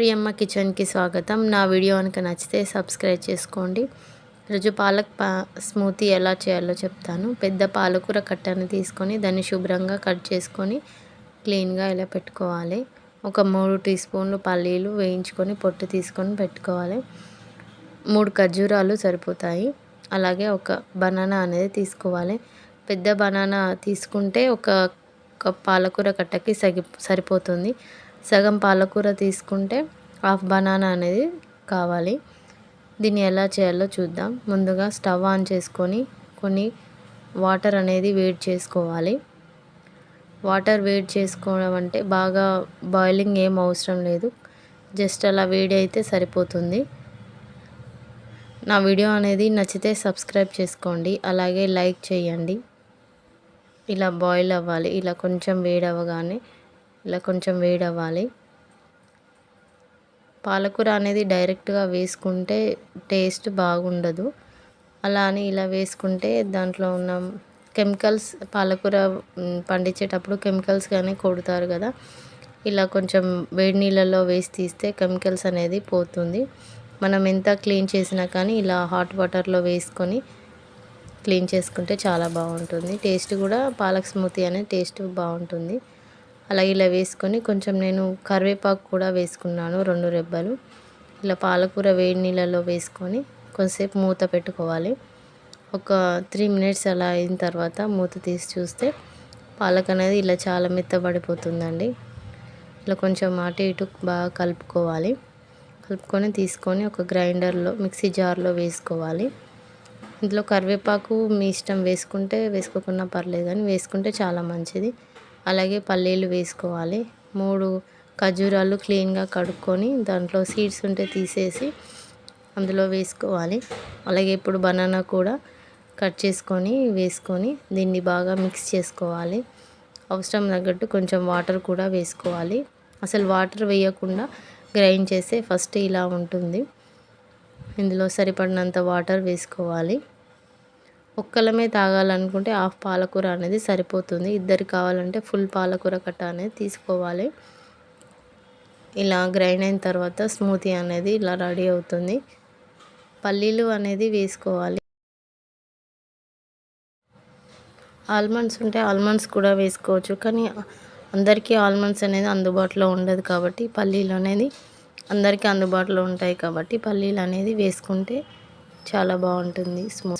ప్రియమ్మ కిచెన్కి స్వాగతం. నా వీడియో కనుక నచ్చితే సబ్స్క్రైబ్ చేసుకోండి. రోజు పాలక్ పా స్మూతీ ఎలా చేయాలో చెప్తాను. పెద్ద పాలకూర కట్టను తీసుకొని దాన్ని శుభ్రంగా కట్ చేసుకొని క్లీన్గా ఇలా పెట్టుకోవాలి. ఒక మూడు టీ స్పూన్లు పల్లీలు వేయించుకొని పొట్టు తీసుకొని పెట్టుకోవాలి. మూడు ఖర్జూరాలు సరిపోతాయి. అలాగే ఒక బనానా అనేది తీసుకోవాలి. పెద్ద బనానా తీసుకుంటే ఒక పాలకూర కట్టకి సగి సరిపోతుంది. సగం పాలకూర తీసుకుంటే హాఫ్ బనానా అనేది కావాలి. దీన్ని ఎలా చేయాలో చూద్దాం. ముందుగా స్టవ్ ఆన్ చేసుకొని కొన్ని వాటర్ అనేది వేడి చేసుకోవాలి. వాటర్ వేడి చేసుకోవడం అంటే బాగా బాయిలింగ్ ఏం అవసరం లేదు. జస్ట్ అలా వేడి అయితే సరిపోతుంది. నా వీడియో అనేది నచ్చితే సబ్స్క్రైబ్ చేసుకోండి. అలాగే లైక్ చేయండి. ఇలా బాయిల్ అవ్వాలి. ఇలా కొంచెం వేడి అవ్వగానే ఇలా కొంచెం వేడి అవ్వాలి పాలకూర అనేది డైరెక్ట్గా వేసుకుంటే టేస్ట్ బాగుండదు. అలా అని ఇలా వేసుకుంటే దాంట్లో ఉన్న కెమికల్స్ పాలకూర పండించేటప్పుడు కెమికల్స్ కానీ కొడతారు కదా. ఇలా కొంచెం వేడి నీళ్ళల్లో వేసి తీస్తే కెమికల్స్ అనేది పోతుంది. మనం ఎంత క్లీన్ చేసినా కానీ ఇలా హాట్ వాటర్లో వేసుకొని క్లీన్ చేసుకుంటే చాలా బాగుంటుంది. టేస్ట్ కూడా పాలక్ స్మూతీ అనే టేస్ట్ బాగుంటుంది. అలా ఇలా వేసుకొని కొంచెం నేను కరివేపాకు కూడా వేసుకున్నాను రెండు రెబ్బలు. ఇలా పాలకూర వేడి నీళ్ళలో వేసుకొని కొంతసేపు మూత పెట్టుకోవాలి. ఒక త్రీ మినిట్స్ అలా అయిన తర్వాత మూత తీసి చూస్తే పాలక్ అనేది ఇలా చాలా మెత్తబడిపోతుందండి. ఇలా కొంచెం అటు ఇటు బాగా కలుపుకోవాలి. కలుపుకొని తీసుకొని ఒక గ్రైండర్లో మిక్సీ జార్లో వేసుకోవాలి. ఇందులో కరివేపాకు మీ ఇష్టం వేసుకుంటే వేసుకోకుండా పర్లేదు కానీ వేసుకుంటే చాలా మంచిది. అలాగే పల్లీలు వేసుకోవాలి. మూడు ఖర్జూరాలు క్లీన్గా కడుక్కొని దాంట్లో సీడ్స్ ఉంటే తీసేసి అందులో వేసుకోవాలి. అలాగే ఇప్పుడు బనానా కూడా కట్ చేసుకొని వేసుకొని దీన్ని బాగా మిక్స్ చేసుకోవాలి. అవసరం తగ్గట్టు కొంచెం వాటర్ కూడా వేసుకోవాలి. అసలు వాటర్ వేయకుండా గ్రైండ్ చేస్తే ఫస్ట్ ఇలా ఉంటుంది. ఇందులో సరిపడినంత వాటర్ వేసుకోవాలి. ఒక్కలమే తాగాలనుకుంటే హాఫ్ పాలకూర అనేది సరిపోతుంది. ఇద్దరు కావాలంటే ఫుల్ పాలకూర కట్ట అనేది తీసుకోవాలి. ఇలా గ్రైండ్ అయిన తర్వాత స్మూతీ అనేది ఇలా రెడీ అవుతుంది. పల్లీలు అనేది వేసుకోవాలి. ఆల్మండ్స్ ఉంటే ఆల్మండ్స్ కూడా వేసుకోవచ్చు. కానీ అందరికీ ఆల్మండ్స్ అనేది అందుబాటులో ఉండదు కాబట్టి పల్లీలు అనేది అందరికీ అందుబాటులో ఉంటాయి కాబట్టి పల్లీలు అనేది వేసుకుంటే చాలా బాగుంటుంది. స్మూ